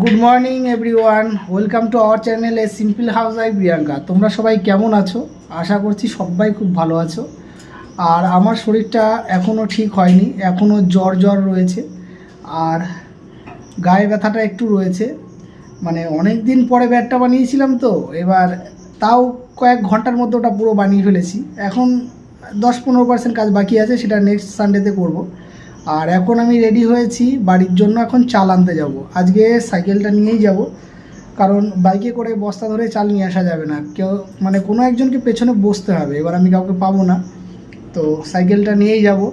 Good morning everyone welcome to our channel a simple house I Priyanka তোমরা সবাই কেমন আছো? আশা করছি সবাই খুব ভালো আছো। আর আমার শরীরটা এখনও ঠিক হয়নি এখনও জ্বর জ্বর রয়েছে। আর গায়ে ব্যথাটা একটু রয়েছে। মানে অনেক দিন পরে ব্যাটটা বানিয়েছিলাম তো, এবার তাও কয়েক ঘণ্টার মধ্যে ওটা পুরো বানিয়ে ফেলেছি। এখন দশ পনেরো পার্সেন্ট কাজ বাকি আছে, সেটা নেক্সট সানডেতে করব। আর এখন আমি রেডি হয়েছি, বাড়ির জন্য এখন চাল আনতে যাব। আজকে সাইকেলটা নিয়েই যাব। কারণ বাইকে করে বস্তা ধরে চাল নিয়ে আসা যাবে না। কেউ মানে কোনো একজনকে পেছনে বসতে হবে, এবার আমি কাউকে পাবো না। তো সাইকেলটা নিয়েই যাব।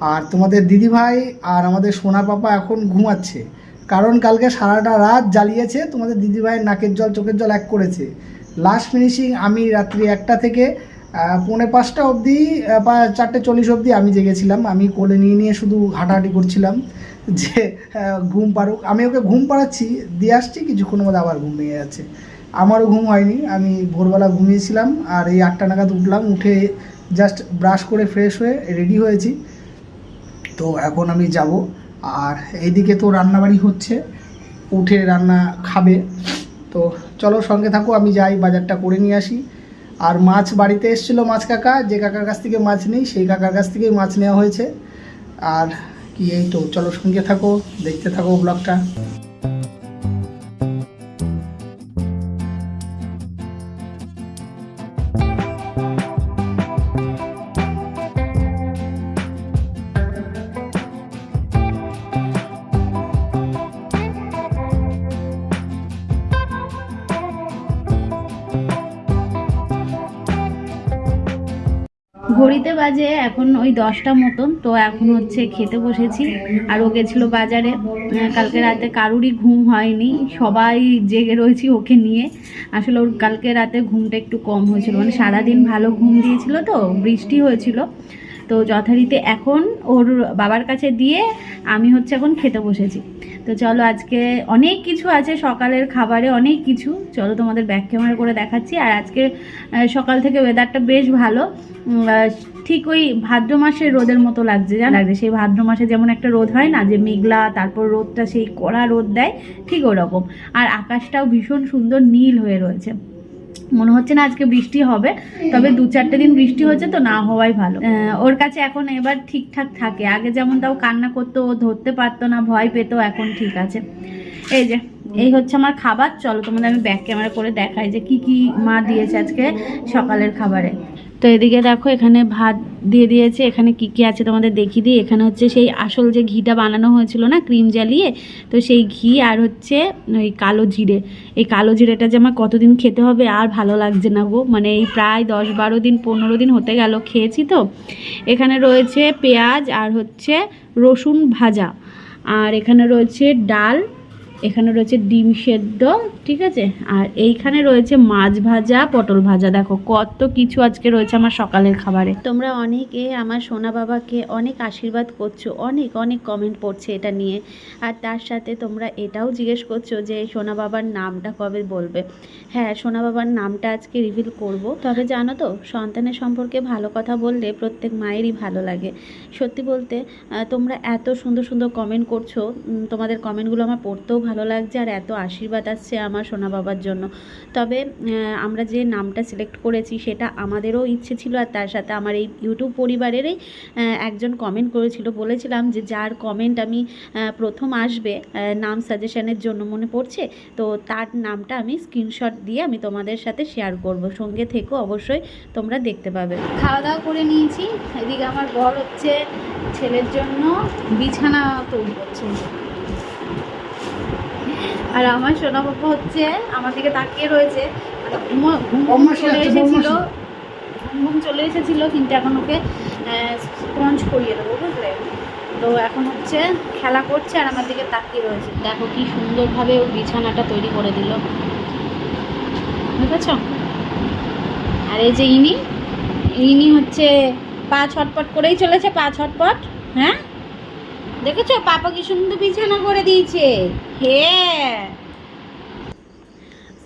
আর তোমাদের দিদিভাই আর আমাদের সোনা পাপা এখন ঘুমাচ্ছে। কারণ কালকে সারাটা রাত জ্বালিয়েছে, তোমাদের দিদিভাইয়ের নাকের জল, চোখের জল এক করেছে। লাস্ট ফিনিশিং আমি রাত্রি একটা থেকে পৌনে পাঁচটা অবধি চারটে চল্লিশ অবধি আমি জেগেছিলাম। আমি কোলে নিয়ে নিয়ে শুধু হাঁটাহাঁটি করছিলাম যে ঘুম পারুক আমি ওকে ঘুম পাড়াচ্ছি, দিয়ে আসছি কিছুক্ষণের মধ্যে আবার ঘুম ভেঙে যাচ্ছে। আমারও ঘুম হয়নি, আমি ভোরবেলা ঘুমিয়েছিলাম, আর এই আটটা নাগাদ উঠলাম, উঠে জাস্ট ব্রাশ করে ফ্রেশ হয়ে রেডি হয়েছি। তো এখন আমি যাব, আর এইদিকে তো রান্নাবাড়ি হচ্ছে, উঠে রান্না খাবে। তো চলো সঙ্গে থাকো, আমি যাই, বাজারটা করে নিয়ে আসি। আর মাছ বাড়িতে এসেছিল মাছ কাকা, যে কাকার কাছ থেকে মাছ নেই, সেই কাকার কাছ থেকেই মাছ নেওয়া হয়েছে। আর কি এই তো, চলো সঙ্গে থাকো, দেখতে থাকো ব্লগটা বাজে এখন ওই দশটা মতন, তো এখন হচ্ছে খেতে বসেছি। আর ও গেছিল বাজারে। কালকে রাতে কারুরই ঘুম হয়নি। সবাই জেগে রয়েছি ওকে নিয়ে। আসলে ওর কালকে রাতে ঘুমটা একটু কম হয়েছিল। মানে সারাদিন ভালো ঘুম দিয়েছিল তো, বৃষ্টি হয়েছিল। তো যথারীতি এখন ওর বাবার কাছে দিয়ে আমি হচ্ছে এখন খেতে বসেছি। তো চলো আজকে অনেক কিছু আছে সকালের খাবারে অনেক কিছু। চলো তোমাদের ব্যাক ক্যামেরা করে দেখাচ্ছি। আর আজকে সকাল থেকে ওয়েদারটা বেশ ভালো। ঠিক ওই ভাদ্র মাসের রোদের মতো লাগছে জানা? লাগছে। সেই ভাদ্র মাসে যেমন একটা রোদ হয় না যে মেঘলা তারপর রোদটা সেই কড়া রোদ দেয় ঠিক ওরকম। আর আকাশটাও ভীষণ সুন্দর নীল হয়ে রয়েছে। মনে হচ্ছে না আজকে বৃষ্টি হবে, তবে দু চারটে দিন বৃষ্টি হচ্ছে তো না হওয়াই ভালো। ওর কাছে এখন এবার ঠিকঠাক থাকে। আগে যেমন তাও কান্না করতো, ও ধরতে পারতো না, ভয় পেত, এখন ঠিক আছে। এই যে, এই হচ্ছে আমার খাবার। চলো তোমাদের আমি ব্যাক ক্যামেরা করে দেখাই যে কি কি মা দিয়েছে আজকে সকালের খাবারে। তো এদিকে দেখো, এখানে ভাত দিয়ে দিয়েছে। এখানে কি কি আছে তোমাদের দেখিয়ে দিই। এখানে হচ্ছে সেই আসল যে ঘিটা বানানো হয়েছিল না, ক্রিম জ্বালিয়ে, তো সেই ঘি আর হচ্ছে ওই কালো জিরে। এই কালো জিরেটা যে আমার কতদিন খেতে হবে আর ভালো লাগছে না গো। মানে এই প্রায় দশ বারো দিন, পনেরো দিন হতে গেল খেয়েছি তো। এখানে রয়েছে পেঁয়াজ আর হচ্ছে রসুন ভাজা। আর এখানে রয়েছে ডাল এখানে রয়েছে ডিম সেদ্ধ, ঠিক আছে? আর এইখানে রয়েছে মাছ ভাজা, পটল ভাজা। দেখো, কত কিছু আজকে রয়েছে আমার সকালের খাবারে। তোমরা অনেকে আমার সোনা বাবাকে অনেক আশীর্বাদ করছ, অনেক অনেক কমেন্ট পড়ছে এটা নিয়ে। আর তার সাথে তোমরা এটাও জিজ্ঞেস করছ যে সোনা বাবার নামটা কবে বলবে? হ্যাঁ সোনা বাবার নামটা আজকে রিভিল করব। তবে জানো তো, সন্তানের সম্পর্কে ভালো কথা বললে প্রত্যেক মায়েরই ভালো লাগে। সত্যি বলতে তোমরা এত সুন্দর সুন্দর কমেন্ট করছ। তোমাদের কমেন্টগুলো আমার পড়তেও লাগছে আর এত আশীর্বাদ আসছে আমার সোনা বাবার জন্য। তবে আমরা যে নামটা সিলেক্ট করেছি সেটা আমাদেরও ইচ্ছে ছিল আর তার সাথে আমার এই ইউটিউব পরিবারেরই একজন কমেন্ট করেছিল। বলেছিলাম যে যার কমেন্ট আমি প্রথম আসবে নাম সাজেশনের জন্য মনে পড়ছে, তো তার নামটা আমি স্ক্রিনশট দিয়ে আমি তোমাদের সাথে শেয়ার করব। সঙ্গে থেকেও অবশ্যই তোমরা দেখতে পাবে। খাওয়া দাওয়া করে নিয়েছি। এদিকে আমার বর হচ্ছে ছেলের জন্য বিছানা তৈরি করছে। আর আমার সোনা বাবা হচ্ছে আমার দিকে তাকিয়ে রয়েছে। ঘুম ঘুম চলে এসেছিল। ঘুম ঘুম চলে এসেছিল কিন্তু এখন ওকে স্পঞ্জ করিয়ে দেবো বুঝলে? তো এখন হচ্ছে খেলা করছে আর আমার দিকে তাকিয়ে রয়েছে। দেখো কি সুন্দরভাবে ওর বিছানাটা তৈরি করে দিল। বুঝেছ? আর এই যে ইনি ইনি হচ্ছে পা ছটপট করেই চলেছে পা ছটপট হ্যাঁ? দেখেছ? পাপা কি সুন্দর বিছানা করে দিয়েছে।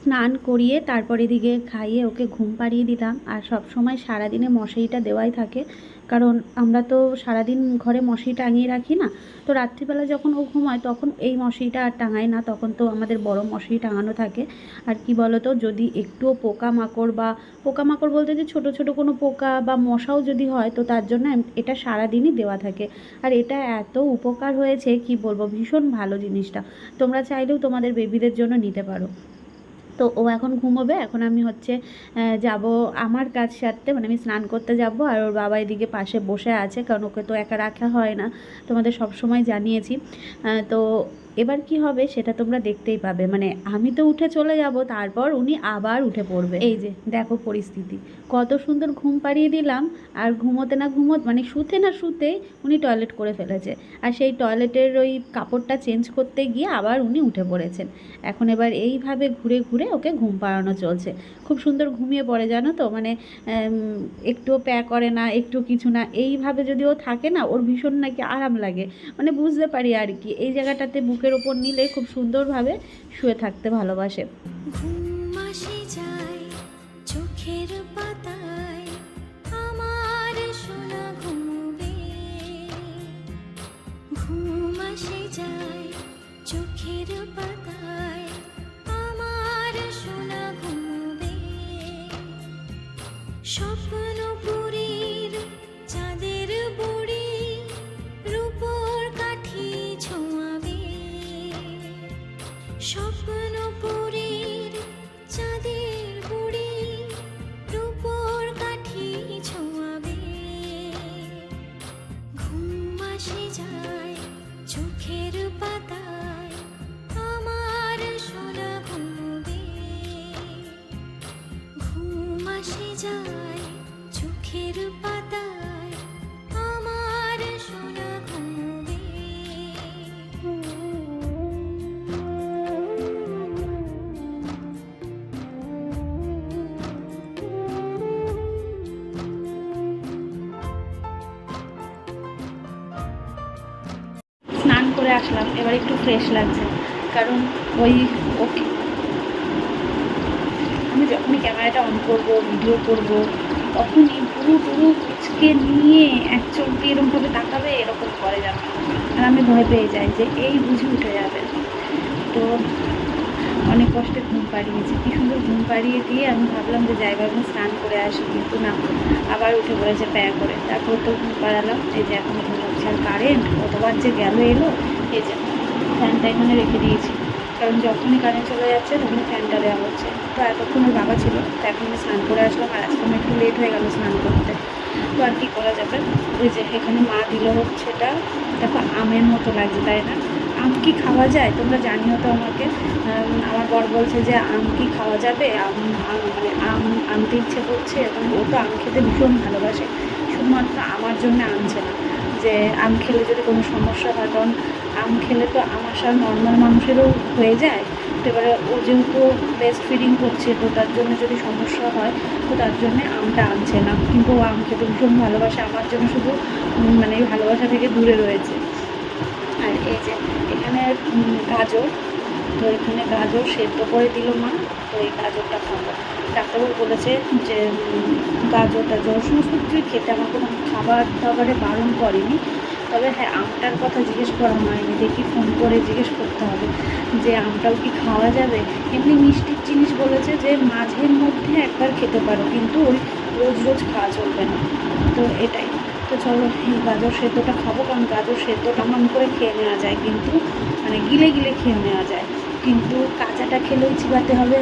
স্নান করিয়ে তারপর এদিকে খাইয়ে ওকে ঘুম পাড়িয়ে দিতাম। আর সব সময় সারাদিনে মশারিটা দেওয়াই থাকে। কারণ আমরা তো সারাদিন ঘরে মশারি টাঙিয়ে রাখি না। তো রাত্রিবেলা যখন ও ঘুমায়, তখন এই মশারিটা আর টাঙায় না, তখন তো আমাদের বড় মশারি টাঙানো থাকে। আর কি বলতো, যদি একটুও পোকামাকড় বা, পোকামাকড় বলতে যে ছোট ছোট কোনো পোকা বা মশাও যদি হয়, তো তার জন্য এটা সারাদিনই দেওয়া থাকে। আর এটা এত উপকার হয়েছে, কি বলব, ভীষণ ভালো জিনিসটা। তোমরা চাইলেও তোমাদের বেবিদের জন্য নিতে পারো। তো ও এখন ঘুমোবে। এখন আমি হচ্ছে যাব আমার কাজ সারতে। মানে আমি স্নান করতে যাব আর ওর বাবা এদিকে পাশে বসে আছে। কারণ ওকে তো একা রাখা হয় না। তোমাদের সব সময় জানিয়েছি তো এবার কি হবে সেটা তোমরা দেখতেই পাবে। মানে আমি তো উঠে চলে যাব, তারপর উনি আবার উঠে পড়বে। এই যে, দেখো পরিস্থিতি। কত সুন্দর ঘুম পাড়িয়ে দিলাম, আর ঘুমোতে না ঘুমোত মানে শুতে না শুতে উনি টয়লেট করে ফেলেছে। আর সেই টয়লেটের ওই কাপড়টা চেঞ্জ করতে গিয়ে আবার উনি উঠে পড়েছেন। এখন এবার এইভাবে ঘুরে ঘুরে ওকে ঘুম পাড়ানো চলছে। খুব সুন্দর ঘুমিয়ে পড়ে, জানো তো? মানে একটুও প্যা করে না, একটু কিছু না, এইভাবে যদি ও থাকে না, ওর ভীষণ নাকি আরাম লাগে। মানে বুঝতে পারি আর কি, এই জায়গাটাতে বুকের ওপর নিলে খুব সুন্দরভাবে শুয়ে থাকতে ভালোবাসে। চোখের পাতায় আমার সোনা ঘুম স্বপ্নপুরীর আসলাম। এবার একটু ফ্রেশ লাগছে। কারণ ওই ওকে আমি যখনই ক্যামেরাটা অন করব ভিডিও করব, তখনই পুরো পুরো কুচকে নিয়ে এক দিয়ে এরকমভাবে তাকাবে, এরকম করে যাবে আর আমি ভয় পেয়ে যাই যে এই বুঝে উঠে যাবে। তো অনেক কষ্টে ঘুম পাড়িয়েছি। কি সুন্দর ঘুম পাড়িয়ে দিয়ে আমি ভাবলাম যে যাই ভাবলাম স্নান করে আসি। কিন্তু না, আবার উঠে পড়েছে প্যা করে। তারপর তো ঘুম পাড়ালাম। এই যে এখন ঘুম হচ্ছে আর কারেন্ট কতবার যে গেল এলো এই যে ফ্যানটা এখানে রেখে দিয়েছি। কারণ যখনই কারেন্ট চলে যাচ্ছে, তখনই ফ্যানটা দেওয়া হচ্ছে। তো এতক্ষণ ওর বাবা ছিল, তো এখন আমি স্নান করে আসলাম, আর আজকে আমার একটু লেট হয়ে গেল স্নান করতে। তো আর কি করা যাবে? ওই যে এখানে মা দিল হচ্ছে এটা দেখো আমের মতো লাগছে, তাই না? আম কি খাওয়া যায়? তোমরা জানিও তো আমাকে। আমার বর বলছে যে আম কি খাওয়া যাবে? আম, আম- মানে আম আনতে ইচ্ছে করছে, এবং ও তো আম খেতে ভীষণ ভালোবাসে। শুধুমাত্র আমার জন্য আনছে না, যে আম খেলে যদি কোনো সমস্যা হয়, কারণ আম খেলে তো আমার সাথে নর্মাল মানুষেরও হয়ে যায়। তো এবারে ও যেহেতু বেস্ট ফিডিং করছে তো তার জন্য যদি সমস্যা হয়, তো তার জন্য আমটা আনছে না। কিন্তু ও আম খেতে ভীষণ ভালোবাসে, আমার জন্য শুধু মানে ভালোবাসা থেকে দূরে রয়েছে। আর এই যে এখানে গাজর, তো এখানে গাজর সেদ্ধ করে দিল মা, তো এই গাজরটা খাব। ডাক্তারবাবু বলেছে যে গাজর, টাজর, সমস্ত কিছুই খেতে আমার কোনো খাবার দাবারে বারণ করেনি। তবে হ্যাঁ আমটার কথা জিজ্ঞেস করা হয়নি, দেখি ফোন করে জিজ্ঞেস করতে হবে যে আমটাও কি খাওয়া যাবে? এমনি মিষ্টির জিনিস বলেছে যে মাঝের মধ্যে একবার খেতে পারো, কিন্তু ওই রোজ রোজ খাওয়া চলবে না। তো এটাই। তো চলো, এই গাজর সেদ্ধটা খাব, কারণ গাজর সেদ্ধটা মন করে খেয়ে নেওয়া যায়, কিন্তু মানে গিলে গিলে খেয়ে নেওয়া যায়। কিন্তু কাঁচাটা খেলেও চিবাতে হবে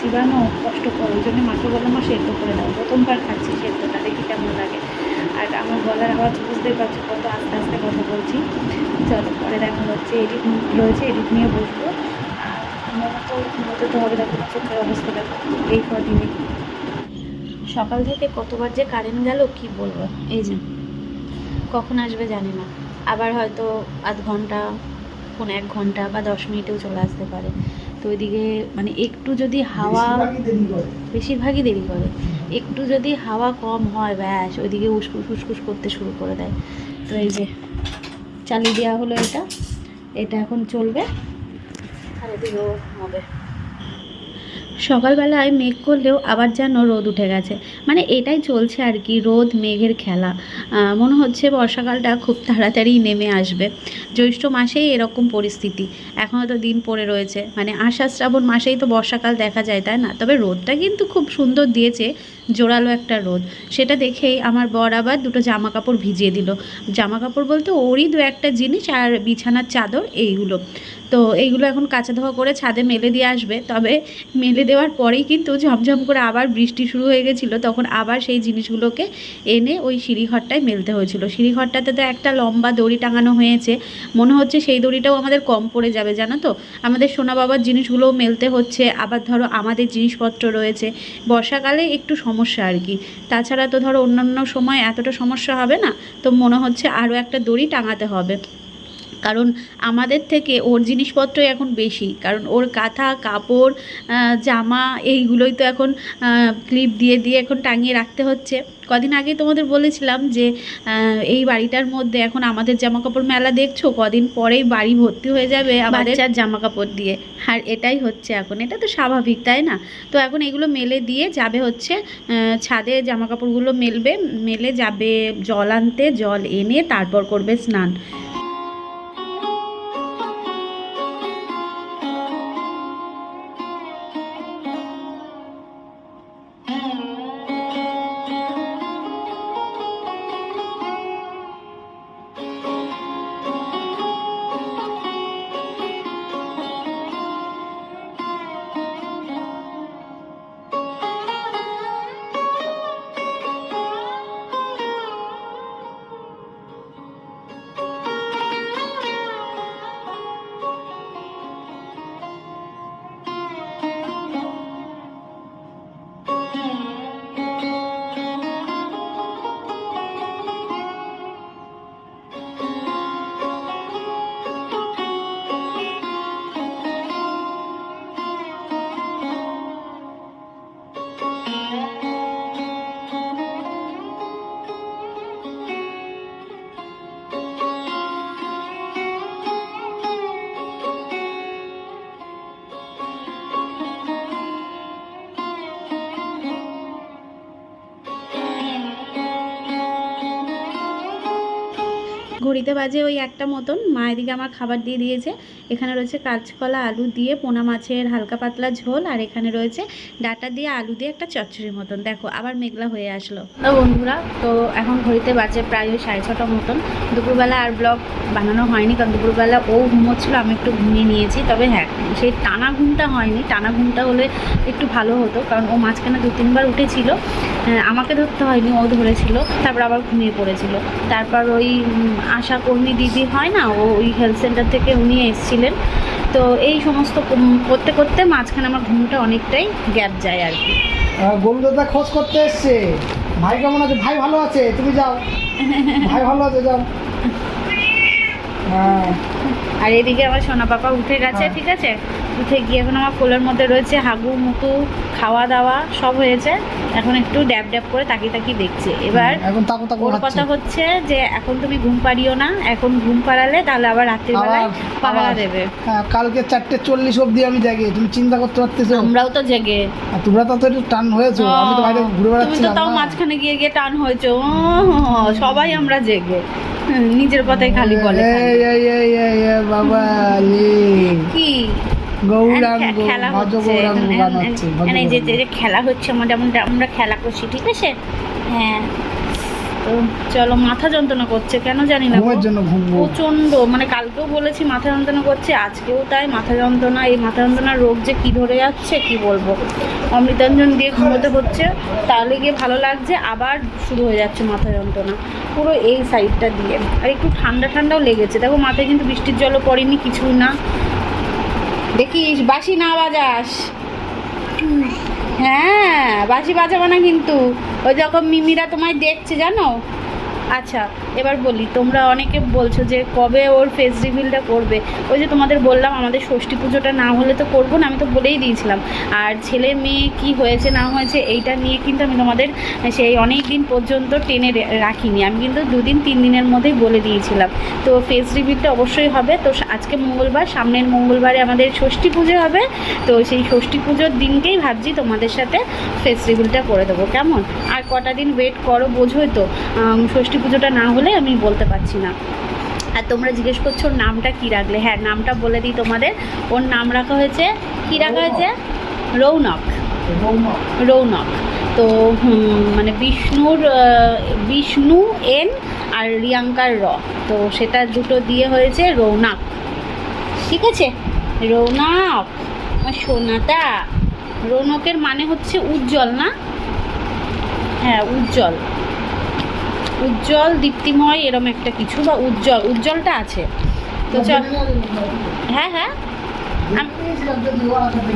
চিবানো কষ্টকর ওই জন্য মাকে বললাম, মা, সেদ্ধ করে দাও। প্রথমবার খাচ্ছি সেদ্ধটা দেখি কেমন লাগে আর আমার গলার আওয়াজ বুঝতেই পারছ কত আস্তে আস্তে কথা বলছি। চলো, পরে দেখা হচ্ছে, এডিট রয়েছে, এডিট নিয়ে বসবো। তো ঘুমোতে তো হবে দেখো চোখের অবস্থা দেখো, এই কদিনে। সকাল থেকে কতবার যে কারেন্ট গেল, কি বলব? এই যে, কখন আসবে জানি না। আবার হয়তো আধ ঘণ্টা, পৌনে এক ঘণ্টা বা দশ মিনিটেও চলে আসতে পারে। তো ওইদিকে মানে একটু যদি হাওয়া বেশিরভাগই দেরি করে। বেশিরভাগই দেরি করে। একটু যদি হাওয়া কম হয় ব্যাস ওইদিকে উসকুস উসকুস করতে শুরু করে দেয়। তো এই যে চালিয়ে দেওয়া হলো এটা। এটা এখন চলবে। আর এদিকেও হবে। সকালবেলায় মেঘ করলেও আবার যেন রোদ উঠে গেছে। মানে এটাই চলছে আর কি, রোদ, মেঘের খেলা। মনে হচ্ছে বর্ষাকালটা খুব তাড়াতাড়ি নেমে আসবে। জ্যৈষ্ঠ মাসেই এরকম পরিস্থিতি। এখনও তো দিন পড়ে রয়েছে। মানে আষাঢ় শ্রাবণ মাসেই তো বর্ষাকাল দেখা যায়, তাই না? তবে রোদটা কিন্তু খুব সুন্দর দিয়েছে। জোরালো একটা রোদ। সেটা দেখেই আমার বর আবার দুটো জামা কাপড় ভিজিয়ে দিল। জামা কাপড় বলতে ওরই দু একটা জিনিস আর বিছানার চাদর এইগুলো। তো এইগুলো এখন কাঁচা ধোয়া করে ছাদে মেলে দিয়ে আসবে। তবে মেলে দেওয়ার পরেই কিন্তু ঝমঝম করে আবার বৃষ্টি শুরু হয়ে গেছিল। তখন আবার সেই জিনিসগুলোকে এনে ওই সিঁড়িঘরটায় মেলতে হয়েছিল। সিঁড়িঘরটাতে তো একটা লম্বা দড়ি টাঙানো হয়েছে। মনে হচ্ছে সেই দড়িটাও আমাদের কম পড়ে যাবে, জানো তো? আমাদের সোনা বাবার জিনিসগুলোও মেলতে হচ্ছে। আবার ধরো আমাদের জিনিসপত্র রয়েছে। বর্ষাকালে একটু সমস্যা আর কি। তাছাড়া তো ধরো অন্যান্য সময় এতটা সমস্যা হবে না, তো মনে হচ্ছে আরও একটা দড়ি টাঙাতে হবে। কারণ আমাদের থেকে ওর জিনিসপত্রই এখন বেশি। কারণ ওর কাঁথা কাপড় জামা এইগুলোই তো এখন ক্লিপ দিয়ে দিয়ে এখন টাঙিয়ে রাখতে হচ্ছে। কদিন আগে তোমাদের বলেছিলাম যে এই বাড়িটার মধ্যে এখন আমাদের জামা কাপড় মেলা দেখছ? কদিন পরেই বাড়ি ভর্তি হয়ে যাবে আমাদের। জামা কাপড় দিয়ে। আর এটাই হচ্ছে এখন। এটা তো স্বাভাবিক, তাই না? তো এখন এগুলো মেলে দিয়ে যাবে হচ্ছে ছাদে জামা কাপড়গুলো মেলবে। মেলে যাবে জল আনতে, জল এনে তারপর করবে স্নান। Mm. ঘড়িতে বাজে ওই একটা মতন। মা এদিকে আমার খাবার দিয়ে দিয়েছে। এখানে রয়েছে কাঁচকলা আলু দিয়ে পোনা মাছের হালকা পাতলা ঝোল আর এখানে রয়েছে ডাটা দিয়ে আলু দিয়ে একটা চচ্চড়ির মতন। দেখো আবার মেঘলা হয়ে আসলো। তো বন্ধুরা তো এখন ঘড়িতে বাজে প্রায় ওই সাড়ে ছটা মতন। দুপুরবেলা আর ব্লগ বানানো হয়নি কারণ দুপুরবেলা ও ঘুমোচ্ছিল আমি একটু ঘুমিয়ে নিয়েছি। তবে হ্যাঁ সেই টানা ঘুমটা হয়নি। টানা ঘুমটা হলে একটু ভালো হতো কারণ ও মাঝখানে দু তিনবার উঠেছিল। হ্যাঁ, আমাকে ধরতে হয়নি ও ধরেছিল তারপর আবার ঘুমিয়ে পড়েছিল। তারপর ওই উম, আশা কর্মী দিদি হয় না ও ওই হেলথ সেন্টার থেকে উনি এসেছিলেন। তো এই সমস্ত করতে করতে মাঝখানে আমার ঘুমটা অনেকটাই গ্যাপ যায় আর কি। গরু দাদা খোঁজ করতে এসছে। ভাই কেমন আছে? ভাই ভালো আছে? তুমি যাও। ভাই ভালো আছে যাও। হ্যাঁ। আর এদিকে আমার সোনা পাপা উঠে গেছে হ্যাঁ। ঠিক আছে? উঠে গিয়ে এখন আমার কোলের মধ্যে রয়েছে হাগু মুতু খাওয়া দাওয়া সব হয়েছে। এখন একটু ড্যাব ড্যাব করে তাকিয়ে তাকিয়ে দেখছে। এবার এখন তাকু তাকু ওর কথা হচ্ছে যে এখন তুমি ঘুম পাড়িও না এখন ঘুম পাড়ালে তাহলে আবার আবার- পাহারা দেবে। হ্যাঁ, কালকে চারটে চল্লিশ অবধি আমি জাগি তুমি চিন্তা করতে পারতেছো? আমরাও তো জেগে। আর তোমরা তো একটু টান হয়েছো আমি তো বাইরে ঘুরে তুমি তো তাও মাঝখানে গিয়ে গিয়ে টান হয়েছে। সবাই আমরা জেগে। নিজের কথাই খালি বলে এই, এই, এই, বাবা কি? গৌরাঙ্গ খেলা ভজ হচ্ছে। গৌরাঙ্গ এখানে- গান হচ্ছে ভজ যে যে খেলা হচ্ছে আমাদের আমরা আমরা খেলা করছি ঠিক আছে? হ্যাঁ। তো চলো মাথা যন্ত্রণা করছে কেন জানি না প্রচণ্ড মানে কালকেও বলেছি মাথা যন্ত্রণা করছে আজকেও তাই মাথা যন্ত্রণা। এই মাথা যন্ত্রণার রোগ যে কি ধরে যাচ্ছে কি বলব? অমৃতাঞ্জন দিয়ে ঘুমোতে হচ্ছে তাহলে গিয়ে ভালো লাগছে আবার শুরু হয়ে যাচ্ছে মাথা যন্ত্রণা। পুরো এই সাইডটা দিয়ে। আর একটু ঠান্ডা ঠান্ডাও লেগেছে। দেখো মাথায় কিন্তু বৃষ্টির জলও পড়েনি কিছু না। দেখিস বাসি না বাজাস। হ্যাঁ বাসি বাজাবো না কিন্তু। ওই যখন মিমিরা তোমায় দেখছে, জানো? আচ্ছা। এবার বলি, তোমরা অনেকে বলছো যে কবে ওর ফেস রিভিলটা করবে? ওই যে তোমাদের বললাম আমাদের ষষ্ঠী পুজোটা না হলে তো করব না, আমি তো বলেই দিয়েছিলাম। আর ছেলে মেয়ে কি হয়েছে, না হয়েছে, এইটা নিয়ে কিন্তু আমি তোমাদের সেই অনেক দিন পর্যন্ত টেনে রাখিনি। আমি কিন্তু দুদিন, তিন দিনের মধ্যেই বলে দিয়েছিলাম। তো ফেস রিভিলটা অবশ্যই হবে। তো আজকে মঙ্গলবার, সামনের মঙ্গলবারে আমাদের ষষ্ঠী পুজো হবে। তো সেই ষষ্ঠী পুজোর দিনকেই ভাবছি তোমাদের সাথে ফেস রিভিলটা করে দেবো। কেমন? আর কটা দিন ওয়েট করো, বোঝোই তো। ষষ্ঠী পুজোটা না হলে আমি বলতে পারছি না। আর তোমরা জিজ্ঞেস করছ ওর নামটা কী রাখলে? হ্যাঁ নামটা বলে দিই তোমাদের। ওর নাম রাখা হয়েছে কী রাখা হয়েছে? রৌনক। রৌনক। তো মানে বিষ্ণুর বিষ্ণু এন আর রিয়াঙ্কার র। তো সেটা দুটো দিয়ে হয়েছে রৌনক। ঠিক আছে? রৌনক আমার সোনাটা। রৌনকের মানে হচ্ছে উজ্জ্বল না? হ্যাঁ উজ্জ্বল। উজ্জ্বল, দীপ্তিময়, এরম একটা কিছু বা উজ্জ্বল, উজ্জ্বলটা আছে। তো চল হ্যাঁ হ্যাঁ।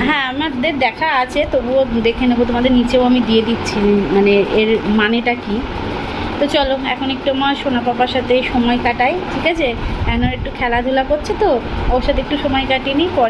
হ্যাঁ আমাদের দেখা আছে, তবুও দেখে নেব। তোমাদের নিচেও আমি দিয়ে দিচ্ছি মানে এর মানেটা কি? তো চলো, এখন একটু আমার সোনা পাপার সাথে সময় কাটাই, ঠিক আছে? এখন একটু খেলাধুলা করছে তো, ওর সাথে একটু সময় কাটিয়ে নিই